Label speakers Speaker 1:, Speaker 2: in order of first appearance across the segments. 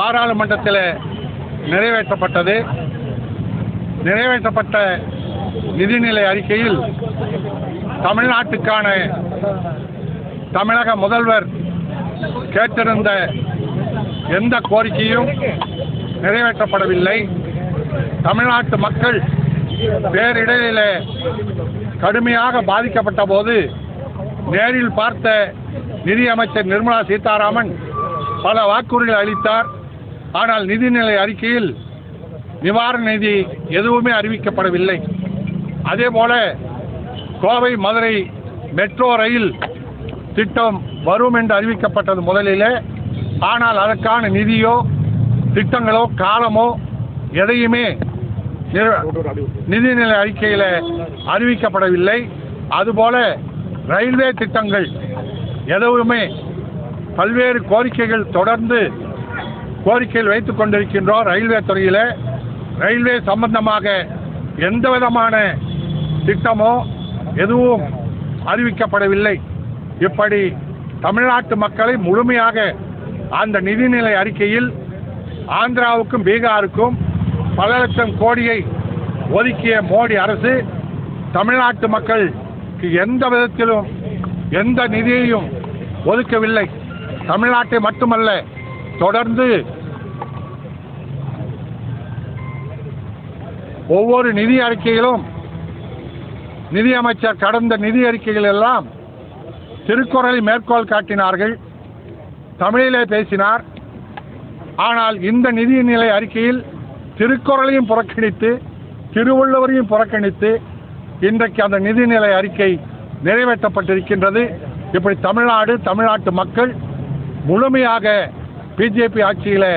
Speaker 1: பாராளுமன்றத்தில் நிறைவேற்றப்பட்டது. நிறைவேற்றப்பட்ட நிதிநிலை அறிக்கையில் தமிழ்நாட்டுக்கான தமிழக முதல்வர் கேட்டிருந்த எந்த கோரிக்கையும் நிறைவேற்றப்படவில்லை. தமிழ்நாட்டு மக்கள் பேரிடரில் கடுமையாக பாதிக்கப்பட்ட போது நேரில் பார்த்த நிதியமைச்சர் நிர்மலா சீதாராமன் பல வாக்குறுதிகள் அளித்தார். ஆனால் நிதிநிலை அறிக்கையில் நிவாரண நிதி எதுவுமே அறிவிக்கப்படவில்லை. அதேபோல கோவை மதுரை மெட்ரோ ரயில் திட்டம் வரும் என்று அறிவிக்கப்பட்டது முதலிலே. ஆனால் அதற்கான நிதியோ திட்டங்களோ காலமோ எதையுமே நிதிநிலை அறிக்கையில் அறிவிக்கப்படவில்லை. அதுபோல ரயில்வே திட்டங்கள் எதுவுமே பல்வேறு கோரிக்கைகள் தொடர்ந்து கோரிக்கையில் வைத்துக் கொண்டிருக்கின்றோம் ரயில்வே துறையில். ரயில்வே சம்பந்தமாக எந்த விதமான திட்டமோ எதுவும் அறிவிக்கப்படவில்லை. இப்படி தமிழ்நாட்டு மக்களை முழுமையாக அந்த நிதிநிலை அறிக்கையில் ஆந்திராவுக்கும் பீகாருக்கும் பல லட்சம் கோடியை ஒதுக்கிய மோடி அரசு தமிழ்நாட்டு மக்களுக்கு எந்த விதத்திலும் எந்த நிதியையும் ஒதுக்கவில்லை. தமிழ்நாட்டை மட்டுமல்ல தொடர்ந்து ஒவ்வொரு நிதி அறிக்கையிலும் நிதியமைச்சர் கடந்த நிதி அறிக்கைகள் எல்லாம் திருக்குறளை மேற்கோள் காட்டினார்கள். தமிழிலே பேசினார். ஆனால் இந்த நிதிநிலை அறிக்கையில் திருக்குறளையும் புறக்கணித்து திருவள்ளுவரையும் புறக்கணித்து இன்றைக்கு அந்த நிதிநிலை அறிக்கை நிறைவேற்றப்பட்டிருக்கின்றது. இப்படி தமிழ்நாடு தமிழ்நாட்டு மக்கள் முழுமையாக பிஜேபி ஆட்சியில்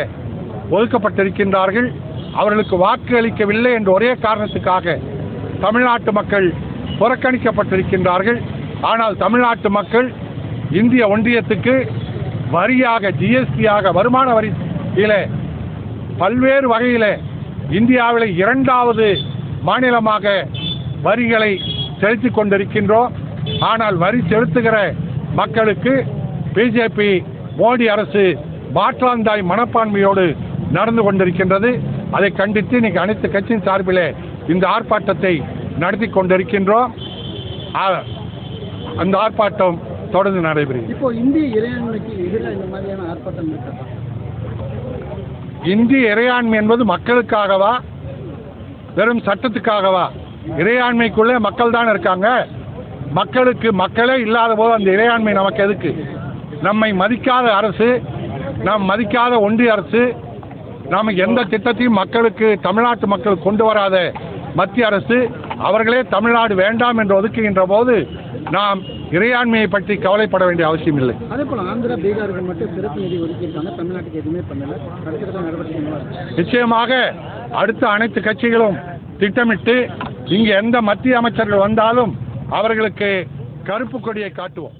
Speaker 1: ஒதுக்கப்பட்டிருக்கின்றார்கள். அவர்களுக்கு வாக்கு அளிக்கவில்லை என்ற ஒரே காரணத்துக்காக தமிழ்நாட்டு மக்கள் புறக்கணிக்கப்பட்டிருக்கின்றார்கள். ஆனால் தமிழ்நாட்டு மக்கள் இந்திய ஒன்றியத்துக்கு வரியாக ஜிஎஸ்டியாக வருமான வரியில பல்வேறு வகையில் இந்தியாவில் இரண்டாவது மாநிலமாக வரிகளை செலுத்தி கொண்டிருக்கின்றோம். ஆனால் வரி செலுத்துகிற மக்களுக்கு பிஜேபி மோடி அரசு மாற்றாந்தாய் மனப்பான்மையோடு நடந்து கொண்டிருக்கின்றது. அதை கண்டித்து இன்னைக்கு அனைத்து கட்சியின் சார்பிலே இந்த ஆர்ப்பாட்டத்தை நடத்தி கொண்டிருக்கின்றோம். அந்த ஆர்ப்பாட்டம் தொடர்ந்து நடைபெறுகிறது.
Speaker 2: இப்போ இந்திய இறையாண்மைக்கு எதிராக இந்த மாதிரியான ஆர்ப்பாட்டம் இருக்கிறதா
Speaker 1: இந்திய இறையாண்மை என்பது மக்களுக்காகவா? வெறும் சட்டத்துக்காகவா? இறையாண்மைக்குள்ளே மக்கள் தான் இருக்காங்க. மக்களுக்கு மக்களே இல்லாத போது அந்த இறையாண்மை நமக்கு எதுக்கு? நம்மை மதிக்காத அரசு நாம் மதிக்காத ஒன்றிய அரசு நாம் எந்த திட்டத்தையும் மக்களுக்கு தமிழ்நாட்டு மக்கள் கொண்டு வராத மத்திய அரசு அவர்களே தமிழ்நாடு வேண்டாம் என்று ஒதுக்குகின்ற போது நாம் இறையாண்மையை பற்றி கவலைப்பட வேண்டிய அவசியம் இல்லை.
Speaker 2: அதே போல ஆந்திரா பீகாருக்கு மட்டும் சிறப்பு நிதி ஒதுக்கியிருக்காங்க. தமிழ்நாட்டுக்கு எதுவுமே பண்ணல.
Speaker 1: நிச்சயமாக அடுத்த அனைத்து கட்சிகளும் திட்டமிட்டு இங்கு எந்த மத்திய அமைச்சர்கள் வந்தாலும் அவர்களுக்கு கருப்பு கொடியை காட்டுவோம்.